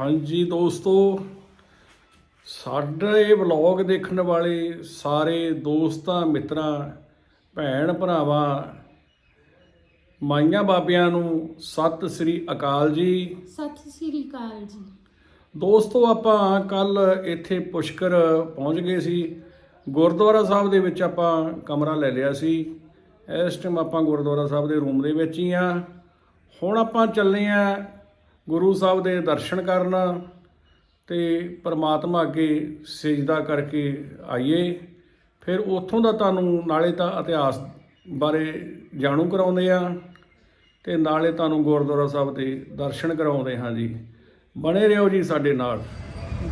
ਹਾਂਜੀ ਦੋਸਤੋ ਸਾਡੇ ਵਲੌਗ ਦੇਖਣ ਵਾਲੇ ਸਾਰੇ ਦੋਸਤਾਂ ਮਿੱਤਰਾਂ ਭੈਣ ਭਰਾਵਾਂ ਮਾਈਆਂ ਬਾਬਿਆਂ ਨੂੰ ਸਤਿ ਸ੍ਰੀ ਅਕਾਲ ਜੀ। ਸਤਿ ਸ੍ਰੀ ਅਕਾਲ ਜੀ। ਦੋਸਤੋ ਆਪਾਂ ਕੱਲ ਇੱਥੇ ਪੁਸ਼ਕਰ ਪਹੁੰਚ ਗਏ ਸੀ। ਗੁਰਦੁਆਰਾ ਸਾਹਿਬ ਦੇ ਵਿੱਚ ਆਪਾਂ ਕਮਰਾ ਲੈ ਲਿਆ ਸੀ। ਇਸ ਟਾਈਮ ਆਪਾਂ ਗੁਰਦੁਆਰਾ ਸਾਹਿਬ ਦੇ ਰੂਮ ਦੇ ਵਿੱਚ ਹੀ ਆ। ਹੁਣ ਆਪਾਂ ਚੱਲੇ ਆ ਗੁਰੂ ਸਾਹਿਬ ਦੇ ਦਰਸ਼ਨ ਕਰਨ ਤੇ ਪਰਮਾਤਮਾ ਅੱਗੇ ਸਜਦਾ ਕਰਕੇ ਆਈਏ। ਫਿਰ ਉੱਥੋਂ ਦਾ ਤੁਹਾਨੂੰ ਨਾਲੇ ਤਾਂ ਇਤਿਹਾਸ ਬਾਰੇ ਜਾਣੂ ਕਰਾਉਂਦੇ ਆ ਤੇ ਨਾਲੇ ਤੁਹਾਨੂੰ ਗੁਰਦੁਆਰਾ ਸਾਹਿਬ ਦੇ ਦਰਸ਼ਨ ਕਰਾਉਂਦੇ ਹਾਂ ਜੀ। ਬਣੇ ਰਹੋ ਜੀ ਸਾਡੇ ਨਾਲ।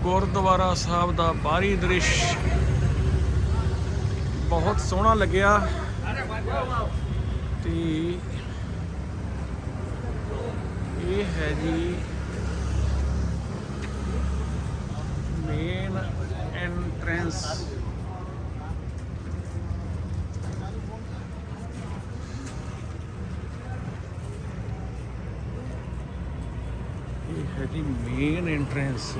ਗੁਰਦੁਆਰਾ ਸਾਹਿਬ ਦਾ ਬਾਹਰੀ ਦ੍ਰਿਸ਼ ਬਹੁਤ ਸੋਹਣਾ ਲੱਗਿਆ। ਤੇ ਇਹ ਹੈ ਜੀ ਮੇਨ ਐਂਟਰੈਂਸ ਇਹ ਹੈ ਜੀ ਮੇਨ ਐਂਟਰੈਂਸ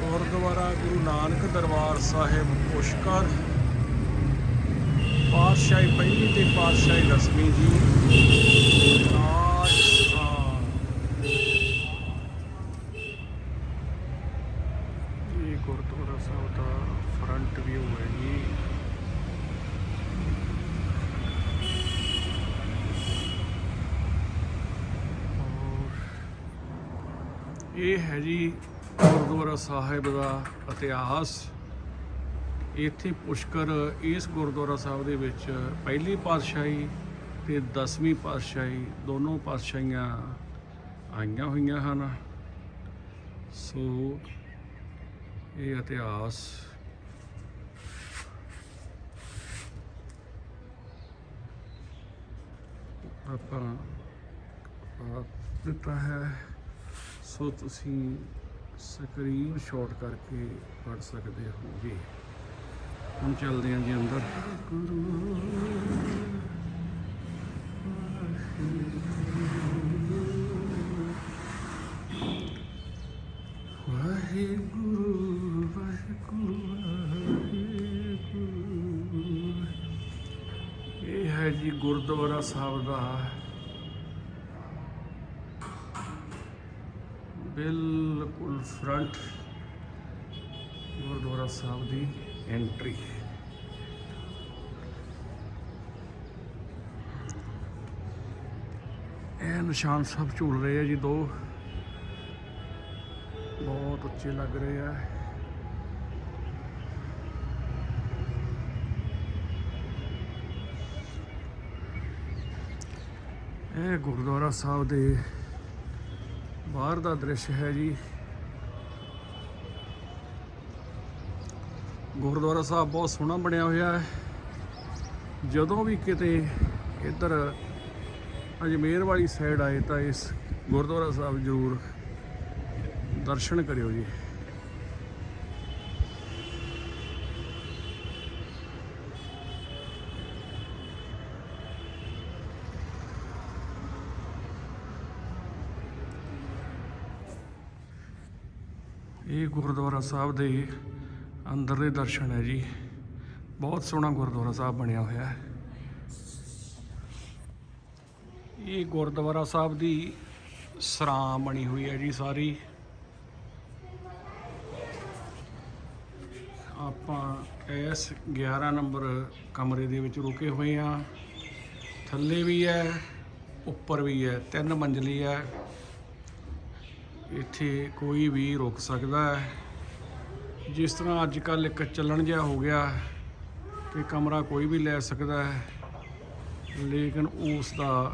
ਗੁਰਦੁਆਰਾ ਗੁਰੂ ਨਾਨਕ ਦਰਬਾਰ ਸਾਹਿਬ ਪੁਸ਼ਕਰ ਪਾਤਸ਼ਾਹੀ ਪਹਿਲੀ ਤੇ ਪਾਤਸ਼ਾਹੀ ਦਸਵੀਂ ਜੀ। ਰਾਜਸਥਾਨ ਇਹ ਗੁਰਦੁਆਰਾ ਸਾਹਿਬ ਦਾ ਫਰੰਟ ਵਿਊ ਹੈ ਜੀ। ਔਰ ਇਹ ਹੈ ਜੀ ਗੁਰਦੁਆਰਾ ਸਾਹਿਬ ਦਾ ਇਤਿਹਾਸ। ਇੱਥੇ ਪੁਸ਼ਕਰ ਇਸ ਗੁਰਦੁਆਰਾ ਸਾਹਿਬ ਦੇ ਵਿੱਚ ਪਹਿਲੀ ਪਾਤਸ਼ਾਹੀ ਤੇ 10ਵੀਂ ਪਾਤਸ਼ਾਹੀ ਦੋਨੋਂ ਪਾਤਸ਼ਾਹੀਆਂ ਆਈਆਂ ਹੋਈਆਂ ਹਨ। ਸੋ ਇਹ ਇਤਿਹਾਸ ਆਪਾਂ ਆਪ ਦਿੱਤਾ ਹੈ। ਸੋ ਤੁਸੀਂ ਸਕਰੀਨ ਸ਼ਾਟ ਕਰਕੇ ਪੜ ਸਕਦੇ ਹੋਗੇ ਹੁਣ ਚੱਲਦੇ ਹਾਂ ਜੀ ਅੰਦਰ। ਵਾਹਿਗੁਰੂ ਵਾਹਿਗੁਰੂ ਵਾਹਿਗੁਰੂ ਇਹ ਹੈ ਜੀ ਗੁਰਦੁਆਰਾ ਸਾਹਿਬ ਦਾ। ਬਿਲਕੁਲ ਫਰੰਟ ਗੁਰਦੁਆਰਾ ਸਾਹਿਬ ਦੀ। ਐਂਟਰੀ ਇਹ ਨਿਸ਼ਾਨ ਸਾਹਿਬ ਝੂਲ ਰਹੇ ਆ ਜੀ ਦੋ। ਬਹੁਤ ਉੱਚੇ ਲੱਗ ਰਹੇ ਆ। ਇਹ ਗੁਰਦੁਆਰਾ ਸਾਹਿਬ ਦੇ ਬਾਹਰ ਦਾ ਦ੍ਰਿਸ਼ ਹੈ ਜੀ। ਗੁਰਦੁਆਰਾ ਸਾਹਿਬ ਬਹੁਤ ਸੋਹਣਾ ਬਣਿਆ ਹੋਇਆ ਹੈ। ਜਦੋਂ ਵੀ ਕਿਤੇ ਇੱਧਰ ਅਜਮੇਰ ਵਾਲੀ ਸਾਈਡ ਆਏ ਤਾਂ ਇਸ ਗੁਰਦੁਆਰਾ ਸਾਹਿਬ ਜ਼ਰੂਰ ਦਰਸ਼ਨ ਕਰਿਓ ਜੀ। ਇਹ ਗੁਰਦੁਆਰਾ ਸਾਹਿਬ ਦੇ ਅੰਦਰ ਦੇ ਦਰਸ਼ਨ ਹੈ ਜੀ। ਬਹੁਤ ਸੋਹਣਾ ਗੁਰਦੁਆਰਾ ਸਾਹਿਬ ਬਣਿਆ ਹੋਇਆ ਹੈ। ਇਹ ਗੁਰਦੁਆਰਾ ਸਾਹਿਬ ਦੀ ਸਰਾਂ ਬਣੀ ਹੋਈ ਹੈ ਜੀ ਸਾਰੀ। ਆਪਾਂ ਇਸ 11 ਨੰਬਰ ਕਮਰੇ ਦੇ ਵਿੱਚ ਰੁਕੇ ਹੋਏ ਆ ਥੱਲੇ ਵੀ ਹੈ, ਉੱਪਰ ਵੀ ਹੈ, ਤਿੰਨ ਮੰਜ਼ਲੀ ਹੈ। ਇੱਥੇ ਕੋਈ ਵੀ ਰੁਕ ਸਕਦਾ ਹੈ। ਜਿਸ ਤਰ੍ਹਾਂ ਅੱਜ ਕੱਲ ਇੱਕ ਚੱਲਣ ਜਿਹਾ ਹੋ ਗਿਆ ਕਿ ਕਮਰਾ ਕੋਈ ਵੀ ਲੈ ਸਕਦਾ ਹੈ, ਲੇਕਿਨ ਉਸ ਦਾ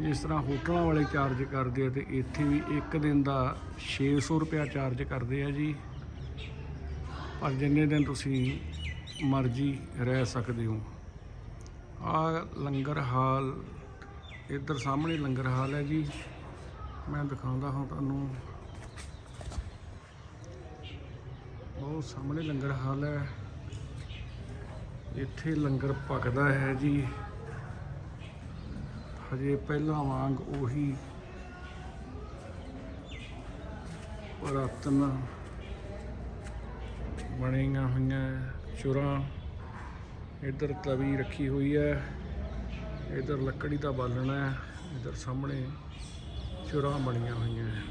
ਜਿਸ ਤਰ੍ਹਾਂ ਹੋਟਲਾਂ ਵਾਲੇ ਚਾਰਜ ਕਰਦੇ ਆ ਤੇ ਇੱਥੇ ਵੀ ਇੱਕ ਦਿਨ ਦਾ 600 ਰੁਪਿਆ ਚਾਰਜ ਕਰਦੇ ਆ ਜੀ। ਪਰ ਜਿੰਨੇ ਦਿਨ ਤੁਸੀਂ ਮਰਜ਼ੀ ਰਹਿ ਸਕਦੇ ਹੋ। ਆ ਲੰਗਰ ਹਾਲ, ਇੱਧਰ ਸਾਹਮਣੇ ਲੰਗਰ ਹਾਲ ਹੈ ਜੀ। ਮੈਂ ਦਿਖਾਉਂਦਾ ਹਾਂ ਤੁਹਾਨੂੰ। ਉਹ ਸਾਹਮਣੇ ਲੰਗਰ ਹਾਲ ਹੈ। ਇੱਥੇ ਲੰਗਰ ਪੱਕਦਾ ਹੈ ਜੀ। ਹਜੇ ਪਹਿਲਾਂ ਵਾਂਗ ਉਹੀ ਪੁਰਾਤਨ ਬਣੀਆਂ ਹੋਈਆਂ ਚੁਰਾਂ ਇੱਧਰ ਤਵੀ ਰੱਖੀ ਹੋਈ ਹੈ। ਇੱਧਰ ਲੱਕੜੀ ਦਾ ਬਾਲਣਾ ਹੈ। ਇੱਧਰ ਸਾਹਮਣੇ ਚੁਰਾਂ ਬਣੀਆਂ ਹੋਈਆਂ ਹੈ।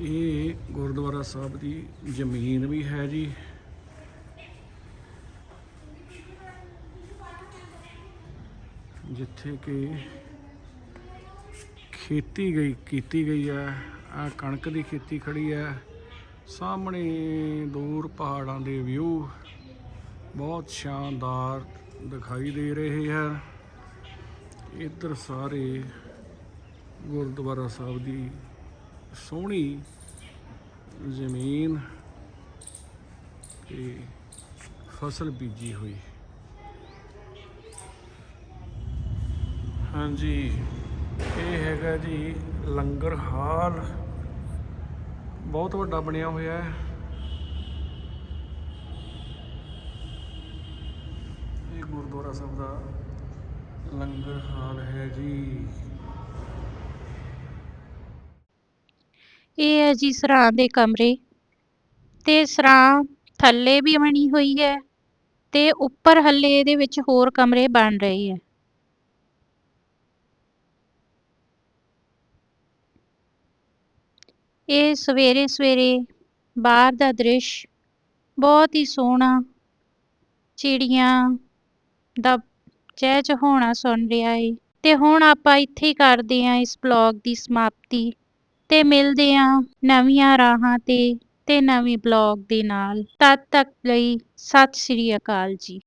ਇਹ ਗੁਰਦੁਆਰਾ ਸਾਹਿਬ ਦੀ ਜ਼ਮੀਨ ਵੀ ਹੈ ਜੀ। ਜਿੱਥੇ ਕਿ ਖੇਤੀ ਗਈ, ਕੀਤੀ ਗਈ ਹੈ। ਆ ਕਣਕ ਦੀ ਖੇਤੀ ਖੜੀ ਹੈ। ਸਾਹਮਣੇ ਦੂਰ ਪਹਾੜਾਂ ਦੇ ਵਿਊ ਬਹੁਤ ਸ਼ਾਨਦਾਰ ਦਿਖਾਈ ਦੇ ਰਹੇ ਹੈ। ਇੱਧਰ ਸਾਰੇ ਗੁਰਦੁਆਰਾ ਸਾਹਿਬ ਦੀ ਸੋਹਣੀ ਜ਼ਮੀਨ ਤੇ ਫਸਲ ਬੀਜੀ ਹੋਈ। ਹਾਂਜੀ, ਇਹ ਹੈਗਾ ਜੀ ਲੰਗਰ ਹਾਲ। ਬਹੁਤ ਵੱਡਾ ਬਣਿਆ ਹੋਇਆ ਹੈ। ਇਹ ਗੁਰਦੁਆਰਾ ਸਾਹਿਬ ਦਾ ਲੰਗਰ ਹਾਲ ਹੈ ਜੀ। ਇਹ ਹੈ ਜੀ ਸਰਾਂ ਦੇ ਕਮਰੇ। ਤੇ ਸਰਾਂ ਥੱਲੇ ਵੀ ਬਣੀ ਹੋਈ ਹੈ ਤੇ ਉੱਪਰ ਹੱਲੇ ਇਹਦੇ ਵਿੱਚ ਹੋਰ ਕਮਰੇ ਬਣ ਰਹੇ ਹੈ। ਇਹ ਸਵੇਰੇ ਸਵੇਰੇ ਬਾਹਰ ਦਾ ਦ੍ਰਿਸ਼ ਬਹੁਤ ਹੀ ਸੋਹਣਾ, ਚਿੜੀਆਂ ਦਾ ਚਹਿ ਚਹਾਉਣਾ ਸੁਣ ਰਿਹਾ ਏ। ਤੇ ਹੁਣ ਆਪਾਂ ਇੱਥੇ ਹੀ ਕਰਦੇ ਹਾਂ ਇਸ ਬਲੌਗ ਦੀ ਸਮਾਪਤੀ। ਤੇ ਮਿਲਦੇ ਹਾਂ ਨਵੀਆਂ ਰਾਹਾਂ ਤੇ ਤੇ ਨਵੇਂ ਬਲੌਗ ਦੇ ਨਾਲ। ਤਦ ਤੱਕ ਲਈ ਸਤਿ ਸ੍ਰੀ ਅਕਾਲ ਜੀ।